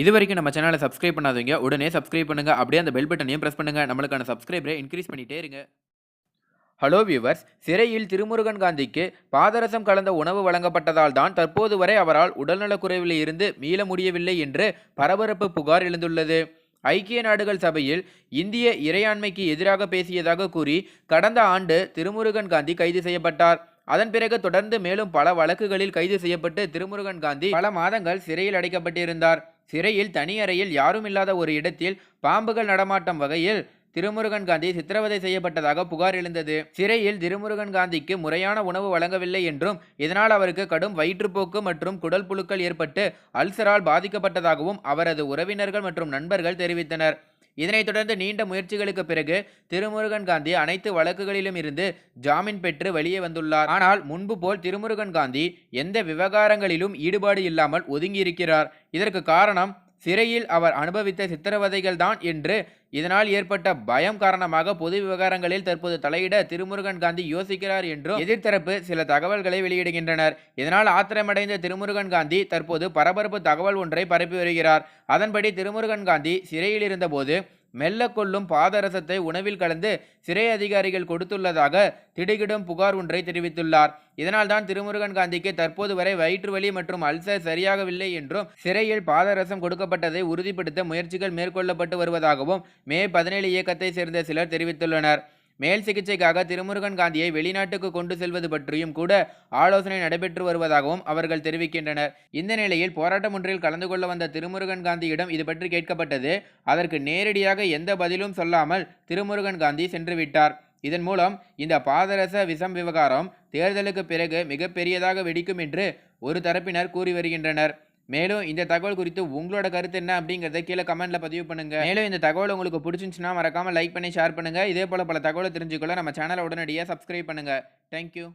இது வரைக்கும் நம்ம சேனலை சப்ஸ்கிரைப் பண்ணாதவங்க உடனே சப்ஸ்கிரைப் பண்ணுங்க. அப்படியே அந்த பெல் பட்டனையும் பிரஸ் பண்ணுங்க. நம்மளுக்கான சப்ஸ்கிரைபரை இன்க்ரீஸ் பண்ணிட்டே இருங்க. ஹலோ வியூவர்ஸ் சிறையில் திருமுருகன் காந்திக்கு பாதரசம் கலந்த உணவு வழங்கப்பட்டதால் தான் தற்போது வரை அவரால் உடல்நலக்குறைவில் இருந்து மீள முடியவில்லை என்று பரபரப்பு புகார் எழுந்துள்ளது. ஐக்கிய நாடுகள் சபையில் இந்திய இறையாண்மைக்கு எதிராக பேசியதாக கூறி கடந்த ஆண்டு திருமுருகன் காந்தி கைது செய்யப்பட்டார். அதன் பிறகு தொடர்ந்து மேலும் பல வழக்குகளில் கைது செய்யப்பட்டு திருமுருகன் காந்தி பல மாதங்கள் சிறையில் அடைக்கப்பட்டிருந்தார். சிறையில் தனி அறையில் யாரும் இல்லாத ஒரு இடத்தில் பாம்புகள் நடமாட்டம் வகையில் திருமுருகன் காந்தி சித்திரவதை செய்யப்பட்டதாக புகார் எழுந்தது. சிறையில் திருமுருகன் காந்திக்கு முறையான உணவு வழங்கவில்லை என்றும் இதனால் அவருக்கு கடும் வயிற்றுப்போக்கு மற்றும் குடல் புழுக்கள் ஏற்பட்டு அல்சரால் பாதிக்கப்பட்டதாகவும் அவரது உறவினர்கள் மற்றும் நண்பர்கள் தெரிவித்தனர். இதனைத் தொடர்ந்து நீண்ட முயற்சிகளுக்கு பிறகு திருமுருகன் காந்தி அனைத்து வழக்குகளிலும் இருந்து ஜாமீன் பெற்று வெளியே வந்துள்ளார். ஆனால் முன்பு போல் திருமுருகன் காந்தி எந்த விவகாரங்களிலும் ஈடுபாடு இல்லாமல் ஒதுங்கியிருக்கிறார். இதற்கு காரணம் சிறையில் அவர் அனுபவித்த சித்திரவதைகள் தான் என்று. இதனால் ஏற்பட்ட பயம் காரணமாக பொது விவகாரங்களில் தற்போது தலையிட திருமுருகன் காந்தி யோசிக்கிறார் என்றும் எதிர்த்தரப்பு சில தகவல்களை வெளியிடுகின்றனர். இதனால் ஆத்திரமடைந்த திருமுருகன் காந்தி தற்போது பரபரப்பு தகவல் ஒன்றை பரப்பி வருகிறார். அதன்படி திருமுருகன் காந்தி சிறையில் இருந்தபோது மெல்ல கொள்ளும் பாதரசத்தை உணவில் கலந்து சிறை அதிகாரிகள் கொடுத்துள்ளதாக திடுகிடும் புகார் ஒன்றை தெரிவித்துள்ளார். இதனால்தான் திருமுருகன் காந்திக்கு தற்போது வரை வயிற்று வலி மற்றும் அல்சர் சரியாகவில்லை என்றும் சிறையில் பாதரசம் கொடுக்கப்பட்டதை உறுதிப்படுத்த முயற்சிகள் மேற்கொள்ளப்பட்டு வருவதாகவும் மே பதினேழு இயக்கத்தை சேர்ந்த சிலர் தெரிவித்துள்ளனர். மேல் சிகிச்சைக்காக திருமுருகன் காந்தியை வெளிநாட்டுக்கு கொண்டு செல்வது பற்றியும் கூட ஆலோசனை நடைபெற்று வருவதாகவும் அவர்கள் தெரிவிக்கின்றனர். இந்த நிலையில் போராட்டம் ஒன்றில் கலந்து கொள்ள வந்த திருமுருகன் காந்தியிடம் இது பற்றி கேட்கப்பட்டது. அதற்கு நேரடியாக எந்த பதிலும் சொல்லாமல் திருமுருகன் காந்தி சென்று விட்டார். இதன் மூலம் இந்த பாதரச விஷம் விவகாரம் தேர்தலுக்கு பிறகு மிகப்பெரியதாக வெடிக்கும் என்று ஒரு தரப்பினர் கூறி வருகின்றனர். மேலும் இந்த தகவல் குறித்து உங்களோட கருத்து என்ன அப்படிங்கிறத கீழே கமெண்ட்ல பதிவு பண்ணுங்க. மேலும் இந்த தகவல் உங்களுக்கு பிடிச்சிருந்துச்சுன்னா மறக்காம லைக் பண்ணி ஷேர் பண்ணுங்க. இதே போல பல தகவலை தெரிஞ்சுக்கொள்ள நம்ம சேனலை உடனடியாக சப்ஸ்கிரைப் பண்ணுங்க. தேங்க்யூ